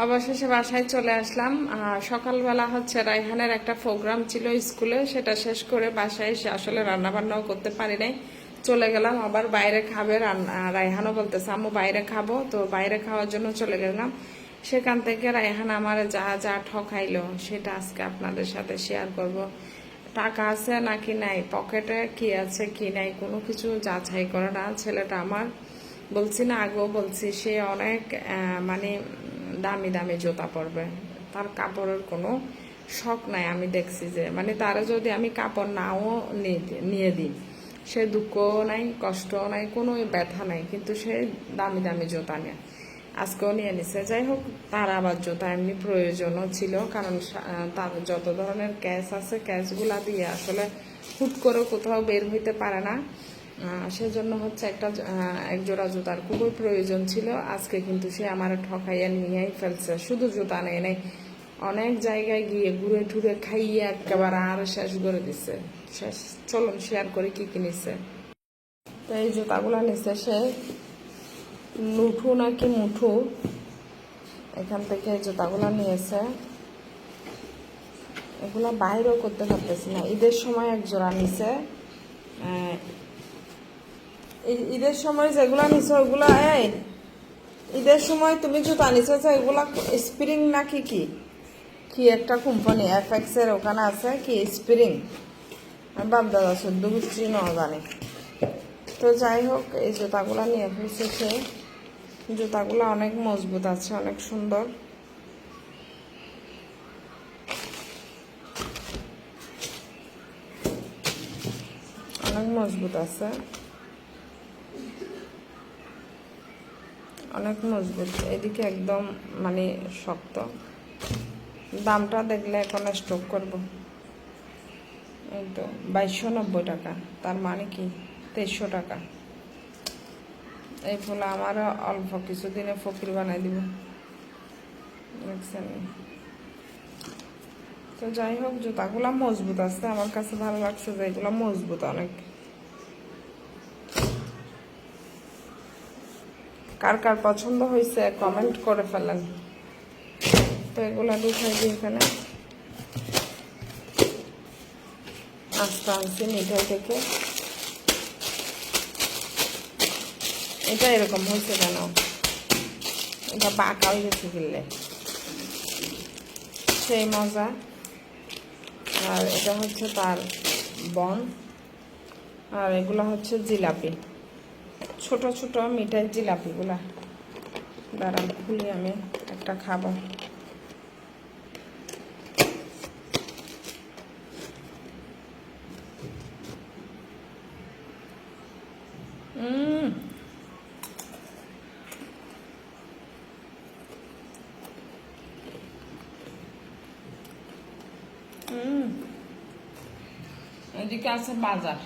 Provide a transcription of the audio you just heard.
অবশেষে বাসায় চলে আসলাম। সকালবেলা হচ্ছে রাইহানের একটা প্রোগ্রাম ছিল স্কুলে, সেটা শেষ করে বাসায় এসে আসলে রান্না বান্নাও করতে পারি নাই। চলে গেলাম, আবার বাইরে খাবে রান্না রাইহানও বলতেছে, আম্মু, বাইরে খাব। তো বাইরে খাওয়ার জন্য চলে গেলাম। সেখান থেকে রাইহান আমার যা যা ঠকাইলো, সেটা আজকে আপনাদের সাথে শেয়ার করব। টাকা আছে নাকি নাই, পকেটে কি আছে, কি নাই, কোনো কিছু যাচাই করে না। ছেলেটা আমার, বলছি না, আগেও বলছি, সে অনেক মানে দামি দামি জুতা পরবে। তার কাপড়ের কোনো শখ নাই, আমি দেখছি যে মানে তারা যদি আমি কাপড় নাও নিয়ে দিই, সে দুঃখও নাই, কষ্টও নাই, কোনো ব্যথা নাই, কিন্তু সে দামি দামি জুতা নেয়। আজকেও নিয়ে নিছে। যাই হোক, তার আবার জুতা এমনি প্রয়োজনও ছিল, কারণ তার যত ধরনের ক্যাশ আছে, ক্যাশগুলা দিয়ে আসলে হুট করে কোথাও বের হইতে পারে না। সেজন্য হচ্ছে একটা আহ, এক জোড়া জুতার খুবই প্রয়োজন ছিল। আজকে কিন্তু সে আমার ঠকাইয়া নিয়েই ফেলছে। শুধু জুতা নেই নাই অনেক জায়গায় গিয়ে ঘুরে ঠুরে খাইয়ে একেবারে আর শেষ করে দিছে। শেষ চলুন শেয়ার করে কি কিনেছে তো এই জুতাগুলো নিছে সে লুঠু নাকি মুঠু? এখান থেকে জুতাগুলো নিয়েছে। এগুলা বাইরেও করতে পারতেছি না। ঈদের সময় এক জোড়া নিছে। ঈদের সময় যেগুলা নিছো, ওগুলা, এই, ঈদের সময় তুমি জুতা নিছো যে এগুলা স্প্রিং নাকি কি কি? কি একটা কোম্পানি এফ এক্সের ওখানে আছে কি স্প্রিং? বাপ দাদা শুদ্ধ বুঝছি ন, জানি। তো যাই হোক, এই জুতাগুলা নিয়ে ফেলছে জুতাগুলো অনেক মজবুত আছে, অনেক সুন্দর। অনেক মজবুত আছে। অনেক মজবুত, এদিকে একদম মানে শক্ত। দামটা দেখলে এখন স্টক করব। এই তো, বাইশশো নব্বই টাকা, তার মানে কি? তেইশশো টাকা। এই ফুল আমার অল্প, কিছুদিনে ফকির বানাই দিব। দেখছেন? তো যাই হোক, জুতাগুলো মজবুত আছে, আমার কাছে ভালো লাগছে যে এগুলো মজবুত অনেক। কার কার পছন্দ হয়েছে কমেন্ট করে ফেলেন। তো এগুলা ঢুকাই দিই এখানে আস্তে আনছি মিঠাই থেকে। এটা এরকম হয়েছে কেন? এটা বাঁকা হয়ে গেছে কিনলে। সেই মজা। আর এটা হচ্ছে তার বন। আর এগুলো হচ্ছে জিলাপি। ছোট ছোট মিঠাই জিলাপিগুলা। দাঁড়ান খুলি আমি একটা খাব। এদিকে আছে বাজার।